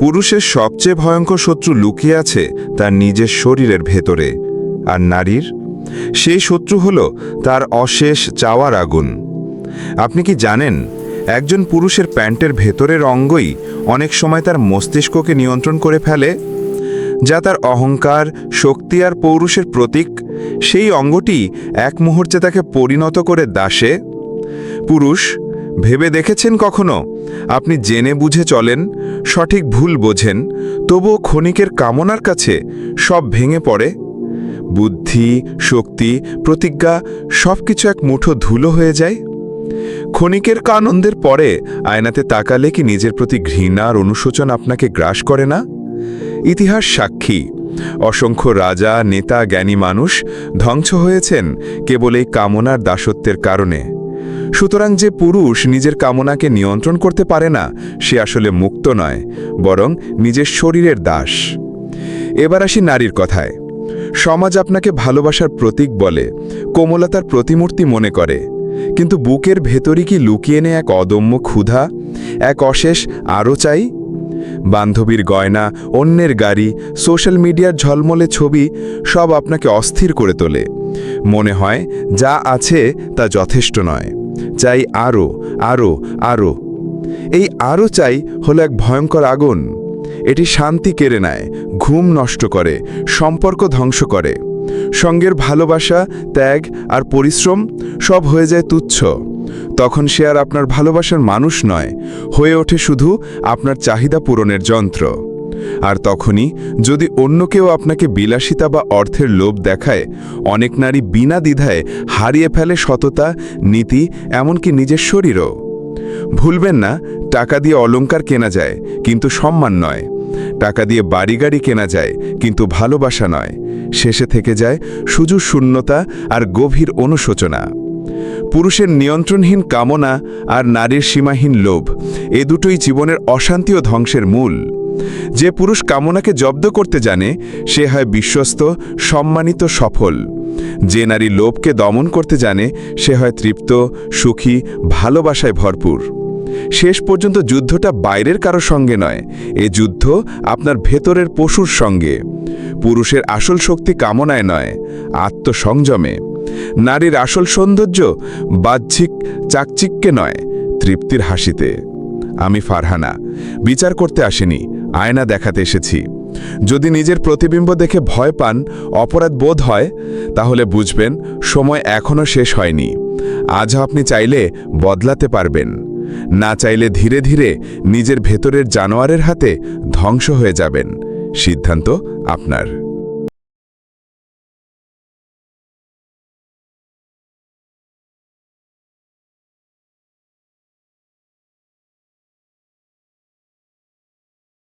পুরুষের সবচেয়ে ভয়ঙ্কর শত্রু লুকিয়ে আছে তার নিজের শরীরের ভেতরে। আর নারীর? সেই শত্রু হল তার অশেষ চাওয়ার আগুন। আপনি কি জানেন, একজন পুরুষের প্যান্টের ভেতরের অঙ্গই অনেক সময় তার মস্তিষ্ককে নিয়ন্ত্রণ করে ফেলে? যা তার অহংকার, শক্তি আর পৌরুষের প্রতীক, সেই অঙ্গটি এক মুহূর্তে তাকে পরিণত করে দাসে? পুরুষ, ভেবে দেখেছেন কখনো? আপনি জেনে বুঝে চলেন সঠিক ভুল বোঝেন, তবুও ক্ষণিকের কামনার কাছে সব ভেঙে পড়ে। বুদ্ধি, শক্তি, প্রতিজ্ঞা সব কিছু এক মুঠো ধুলো হয়ে যায়। ক্ষণিকের আনন্দের পরে আয়নাতে তাকালে কি নিজের প্রতি ঘৃণা আর অনুশোচন আপনাকে গ্রাস করে না? ইতিহাস সাক্ষী, অসংখ্য রাজা, নেতা, জ্ঞানী মানুষ ধ্বংস হয়েছেন কেবল এই কামনার দাসত্বের কারণে। সুতরাং যে পুরুষ নিজের কামনাকে নিয়ন্ত্রণ করতে পারে না, সে আসলে মুক্ত নয়, বরং নিজের শরীরের দাস। এবার আসি নারীর কথায়। সমাজ আপনাকে ভালোবাসার প্রতীক বলে, কোমলতার প্রতিমূর্তি মনে করে। কিন্তু বুকের ভেতরই কি লুকিয়ে নেয় এক অদম্য ক্ষুধা, এক অশেষ আরও চাই বান্ধবীর গয়না, অন্যের গাড়ি, সোশ্যাল মিডিয়ার ঝলমলে ছবি, সব আপনাকে অস্থির করে তোলে। মনে হয় যা আছে তা যথেষ্ট নয়। চাই আরও আরও আরও এই আরও চাই হলো এক ভয়ঙ্কর আগুন। এটি শান্তি কেড়ে নেয়, ঘুম নষ্ট করে, সম্পর্ক ধ্বংস করে। সঙ্গের ভালোবাসা, ত্যাগ আর পরিশ্রম সব হয়ে যায় তুচ্ছ। তখন সে আর আপনার ভালোবাসার মানুষ নয়, হয়ে ওঠে শুধু আপনার চাহিদা পূরণের যন্ত্র। আর তখনই যদি অন্য কেউ আপনাকে বিলাসিতা বা অর্থের লোভ দেখায়, অনেক নারী বিনা দ্বিধায় হারিয়ে ফেলে সততা, নীতি, এমনকি নিজের শরীরও। ভুলবেন না, টাকা দিয়ে অলংকার কেনা যায়, কিন্তু সম্মান নয়। টাকা দিয়ে বাড়ি গাড়ি কেনা যায়, কিন্তু ভালোবাসা নয়। শেষে থেকে যায় শুধু শূন্যতা আর গভীর অনুশোচনা। পুরুষের নিয়ন্ত্রণহীন কামনা আর নারীর সীমাহীন লোভ, এ দুটোই জীবনের অশান্তি ও ধ্বংসের মূল। যে পুরুষ কামনাকে জব্দ করতে জানে, সে হয় বিশ্বস্ত, সম্মানিত, সফল। যে নারী লোভকে দমন করতে জানে, সে হয় তৃপ্ত, সুখী, ভালোবাসায় ভরপুর। শেষ পর্যন্ত যুদ্ধটা বাইরের কারও সঙ্গে নয়, এ যুদ্ধ আপনার ভেতরের পশুর সঙ্গে। পুরুষের আসল শক্তি কামনায় নয়, আত্মসংযমে। নারীর আসল সৌন্দর্য বাহ্যিক চাকচিক্যে নয়, তৃপ্তির হাসিতে। আমি ফারহানা, বিচার করতে আসিনি আয়না দেখাতে এসেছি। যদি নিজের প্রতিবিম্ব দেখে ভয় পান, অপরাধ বোধ হয়, তাহলে বুঝবেন সময় এখনও শেষ হয়নি। আজ আপনি চাইলে বদলাতে পারবেন। না চাইলে ধীরে ধীরে নিজের ভেতরের জানোয়ারের হাতে ধ্বংস হয়ে যাবেন। সিদ্ধান্ত আপনার।